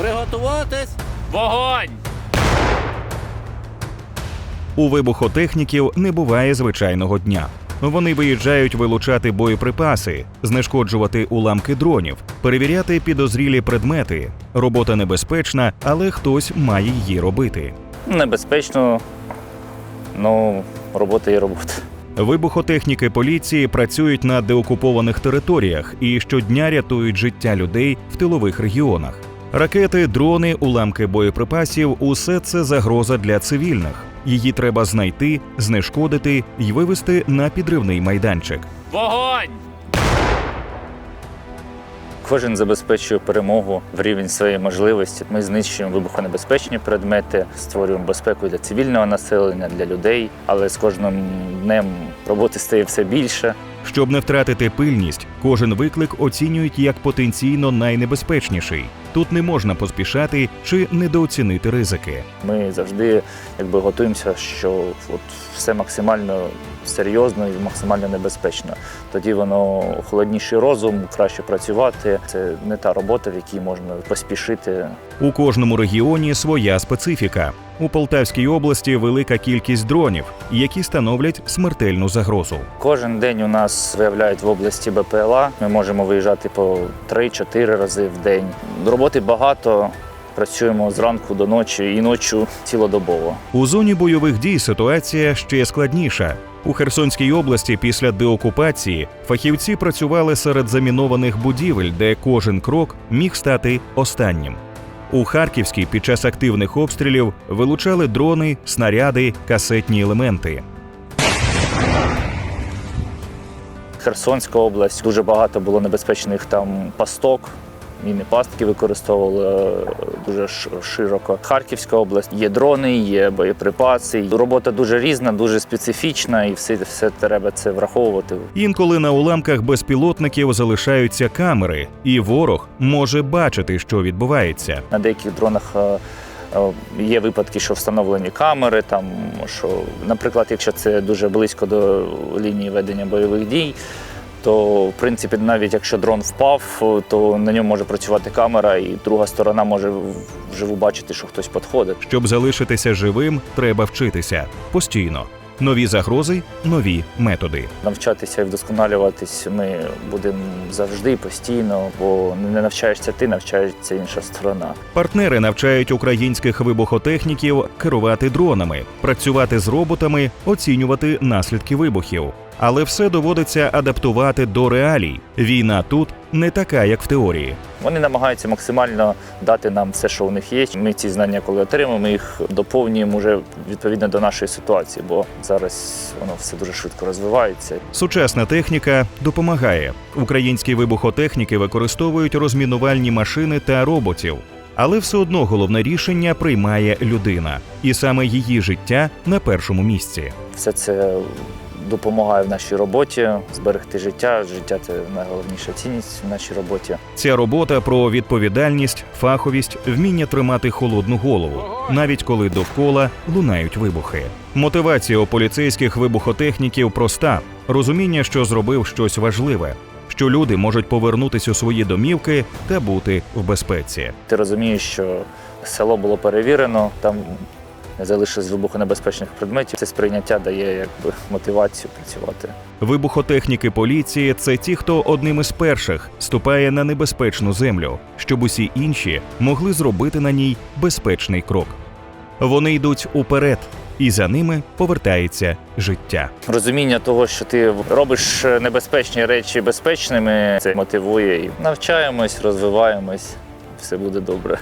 Приготуватись. Вогонь! У вибухотехніків не буває звичайного дня. Вони виїжджають вилучати боєприпаси, знешкоджувати уламки дронів, перевіряти підозрілі предмети. Робота небезпечна, але хтось має її робити. Небезпечно, ну, робота є робота. Вибухотехніки поліції працюють на деокупованих територіях і щодня рятують життя людей в тилових регіонах. Ракети, дрони, уламки боєприпасів усе це загроза для цивільних. Її треба знайти, знешкодити і вивести на підривний майданчик. Вогонь! Кожен забезпечує перемогу в рівень своєї можливості. Ми знищуємо вибухонебезпечні предмети, створюємо безпеку для цивільного населення, для людей. Але з кожним днем роботи стає все більше. Щоб не втратити пильність, кожен виклик оцінюють як потенційно найнебезпечніший. Тут не можна поспішати чи недооцінити ризики. Ми завжди якби готуємося, що от все максимально серйозно і максимально небезпечно. Тоді воно холодніший розум, краще працювати. Це не та робота, в якій можна поспішити. У кожному регіоні своя специфіка. У Полтавській області велика кількість дронів, які становлять смертельну загрозу. Кожен день у нас виявляють в області БПЛА. Ми можемо виїжджати по 3-4 рази в день. Роботи багато. Працюємо зранку до ночі і ночі цілодобово. У зоні бойових дій ситуація ще складніша. У Херсонській області після деокупації фахівці працювали серед замінованих будівель, де кожен крок міг стати останнім. У Харківській під час активних обстрілів вилучали дрони, снаряди, касетні елементи. Херсонська область дуже багато було небезпечних там пасток. Міни пастки використовували е, дуже широко. Харківська область є дрони, є боєприпаси. Робота дуже різна, дуже специфічна, і все, все треба це враховувати. Інколи на уламках безпілотників залишаються камери, і ворог може бачити, що відбувається. На деяких дронах е, е, є випадки, що встановлені камери. Там що, наприклад, якщо це дуже близько до лінії ведення бойових дій. То в принципі, навіть якщо дрон впав, то на ньому може працювати камера, і друга сторона може вживу бачити, що хтось підходить. Щоб залишитися живим, треба вчитися постійно. Нові загрози, нові методи. Навчатися і вдосконалюватись ми будемо завжди постійно, бо не навчаєшся ти, навчається інша сторона. Партнери навчають українських вибухотехніків керувати дронами, працювати з роботами, оцінювати наслідки вибухів. Але все доводиться адаптувати до реалій. Війна тут не така, як в теорії. Вони намагаються максимально дати нам все, що у них є. Ми ці знання, коли отримаємо, ми їх доповнюємо вже відповідно до нашої ситуації, бо зараз воно все дуже швидко розвивається. Сучасна техніка допомагає. Українські вибухотехніки використовують розмінувальні машини та роботів. Але все одно головне рішення приймає людина, і саме її життя на першому місці. Все це допомагає в нашій роботі зберегти життя. Життя це найголовніша цінність в нашій роботі. Ця робота про відповідальність, фаховість, вміння тримати холодну голову, навіть коли довкола лунають вибухи. Мотивація у поліцейських вибухотехніків проста: розуміння, що зробив щось важливе, що люди можуть повернутись у свої домівки та бути в безпеці. Ти розумієш, що село було перевірено, там не залишилось вибухонебезпечних предметів. Це сприйняття дає якби мотивацію працювати. Вибухотехніки поліції це ті, хто одним із перших ступає на небезпечну землю, щоб усі інші могли зробити на ній безпечний крок. Вони йдуть уперед, і за ними повертається життя. Розуміння того, що ти робиш небезпечні речі безпечними, це мотивує і навчаємось, розвиваємось. Все буде добре.